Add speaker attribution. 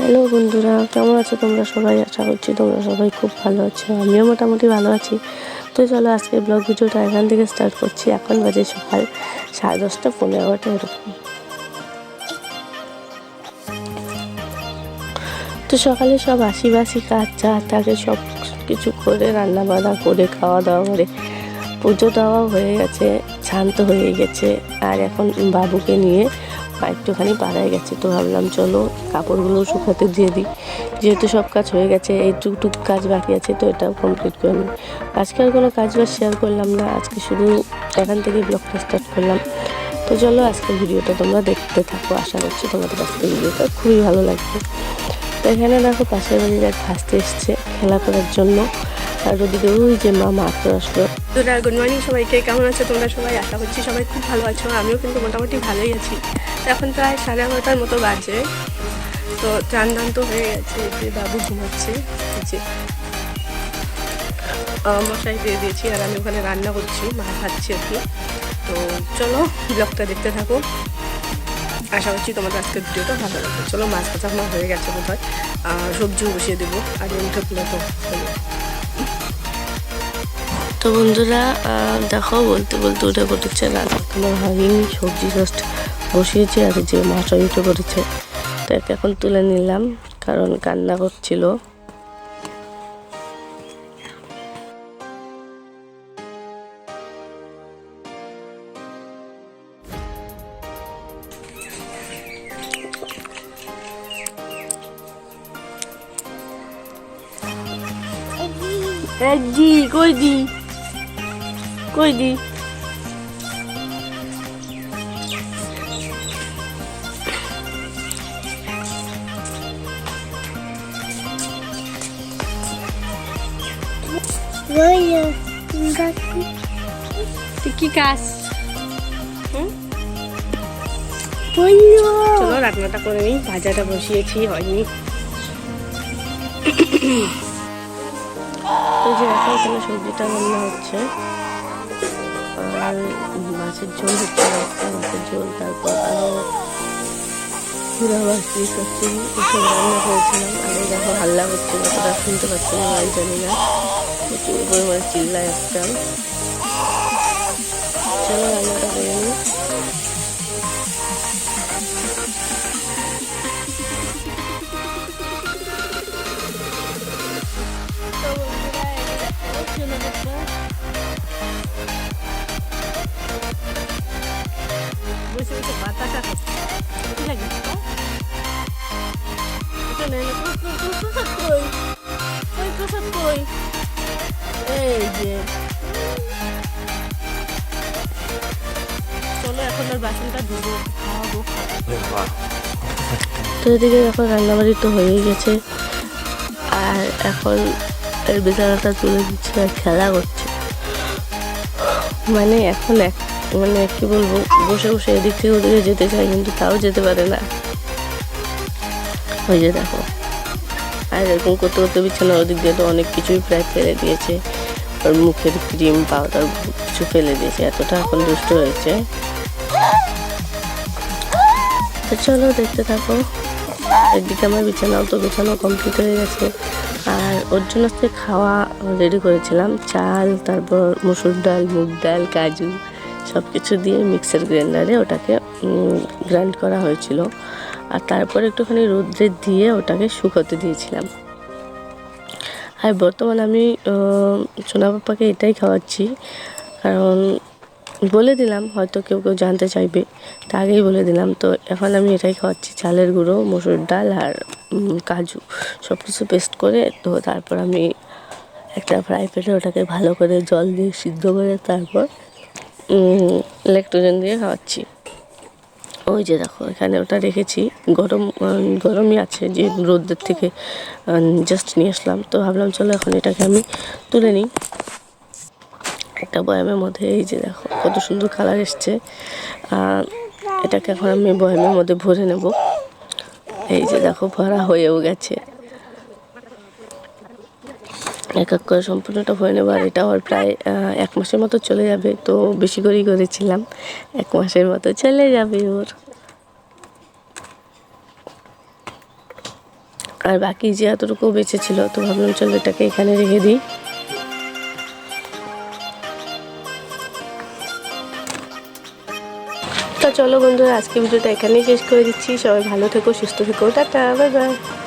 Speaker 1: Hello বন্ধুরা, কেমন আছো তোমরা সবাই? আশা করছি তোমরা সবাই খুব ভালো আছো। আমিও মোটামুটি ভালো আছি। তো চলো আজকে ব্লগ ভিডিওটা এখান থেকে স্টার্ট করছি। এখন বাজে সকাল সাড়ে দশটা পনেরো এগারোটা এরকম। তো সকালে সব আশিবাসি কাজ, যা থাকে সব কিছু করে রান্না বান্না করে খাওয়া দাওয়া করে, পুজো দেওয়া হয়ে গেছে, শান্ত হয়ে গেছে। আর এখন বাবুকে নিয়ে একটুখানি পাড়ায় গেছে, তো ভাবলাম চলো কাপড়গুলো শুকাতে দিয়ে দিই। যেহেতু সব কাজ হয়ে গেছে, এই টুকটুক কাজ বাকি আছে, তো এটাও কমপ্লিট করে নিই। আজকে আর কোনো কাজ বাজ শেয়ার করলাম না, আজকে শুধু এখান থেকে ব্লগটা স্টার্ট করলাম। তো চলো আজকে ভিডিওটা তোমরা দেখতে থাকো, আশা করছি তোমাদের আজকে ভিডিওটা খুবই ভালো লাগবে। তো এখানে দেখো পাশের বাড়ির এক ভাসতে এসছে খেলা করার জন্য। আর ওদিকে ওই যে মা মাত্র আসলো।
Speaker 2: গুড মর্নিং সবাইকে। কেমন আছো তোমরা সবাই? আশা করছি সবাই খুব ভালো আছো। আমিও কিন্তু মোটামুটি ভালোই আছি। এখন প্রায় সাড়ে এগারোটার মতো বাজে। তো চান তো হয়ে গেছে যে বাবু ঘুমাচ্ছে যে মশাই দিয়ে দিয়েছি আর আমি ওখানে রান্না করছি মা খাচ্ছি আর কি তো চলো ব্লগটা দেখতে থাকো। আশা করছি তোমাদের আজকের ভিডিওটা ভালো লাগবে। চলো মাছ ভাজা আমার হয়ে গেছে বোধ হয় সবজিও বসিয়ে দেবো আর উঠে খুলে তো
Speaker 1: তো বন্ধুরা দেখো বলতে বলতে উঠে পড়েছে রান্না তোমার হয়নি সবজি জাস্ট বসিয়েছি আর যে মাছটা উঠে পড়েছে এখন তুলে নিলাম, কারণ কান্না করছিল। দি? কই দি?
Speaker 2: তুই কি কাজ? চলো রান্নাটা করে নিই। ভাজাটা বসিয়েছি হয়নি।
Speaker 1: তো যে এখন এখানে সবজিটা রান্না হচ্ছে। আর মাছের ঝোল হচ্ছে মাছের ঝোল তারপর আরও পুরা মাছ এসব রান্না করেছিলাম। আগে দেখো হাল্লা হচ্ছে কতটা শুনতে পাচ্ছি না আমি জানি না। চিল্লায় একটা তো এদিকে এখন রান্নাবাড়ি তো হয়ে গেছে। আর এখন এর বিছানাটা তুলে দিচ্ছে আর খেলা করছে। মানে এখন এক মানে কি বলব, বসে বসে এদিক থেকে ওদিকে যেতে চায়, কিন্তু তাও যেতে পারে না। ওই যে দেখো। আর এরকম করতে করতে বিছানা ওদিক দিয়ে তো অনেক কিছুই প্রায় ফেলে দিয়েছে। ওর মুখের ক্রিম পাউডার কিছু ফেলে দিয়েছে। এতটা এখন দুষ্ট হয়েছে। তো চলো দেখতে থাকো। একদিকে আমার বিছানাও তো বিছানাও কমপ্লিট হয়ে গেছে। আর ওর জন্য আজকে খাওয়া রেডি করেছিলাম। চাল, তারপর মুসুর ডাল, মুগ ডাল, কাজু সব কিছু দিয়ে মিক্সার গ্রাইন্ডারে ওটাকে গ্রাইন্ড করা হয়েছিল। আর তারপর একটুখানি রোদ্রে দিয়ে ওটাকে শুকোতে দিয়েছিলাম। আর বর্তমানে আমি সোনা পাপাকে এটাই খাওয়াচ্ছি। কারণ বলে দিলাম, হয়তো কেউ কেউ জানতে চাইবে। তা আগেই বলে দিলাম। তো এখন আমি এটাই খাওয়াচ্ছি, চালের গুঁড়ো, মসুর ডাল আর কাজু। সব কিছু পেস্ট করে, তো তারপর আমি একটা ফ্রাই প্যানে ওটাকে ভালো করে জল দিয়ে সিদ্ধ করে তারপর ইলেকট্রোজেন দিয়ে খাওয়াচ্ছি। ওই যে দেখো, এখানে ওটা রেখেছি। গরম গরমই আছে, যে রোদ্রের থেকে জাস্ট নিয়ে আসলাম। তো ভাবলাম চলো এখন এটাকে আমি তুলে নিই। একটা বয়ামের মধ্যে, এই যে দেখো, কত সুন্দর কালার এসছে। আর এটাকে এখন আমি বয়ামের মধ্যে ভরে নেব। এই যে দেখো, ভরা হয়েও গেছে। এক এক করে সম্পূর্ণটা ভরে নেব, আর এটা আমার প্রায় এক মাসের মতো চলে যাবে। তো বেশি করেই করেছিলাম, এক মাসের মতো চলে যাবে ওর। আর বাকি যে এতটুকু বেঁচে ছিল, তো ভাবলাম চলো এটাকে এখানে রেখে দিই। তো চলো বন্ধুরা আজকে ভিডিওটা এখানেই শেষ করে দিচ্ছি। সবাই ভালো থেকো, সুস্থ থেকো, টাটা বাই বাই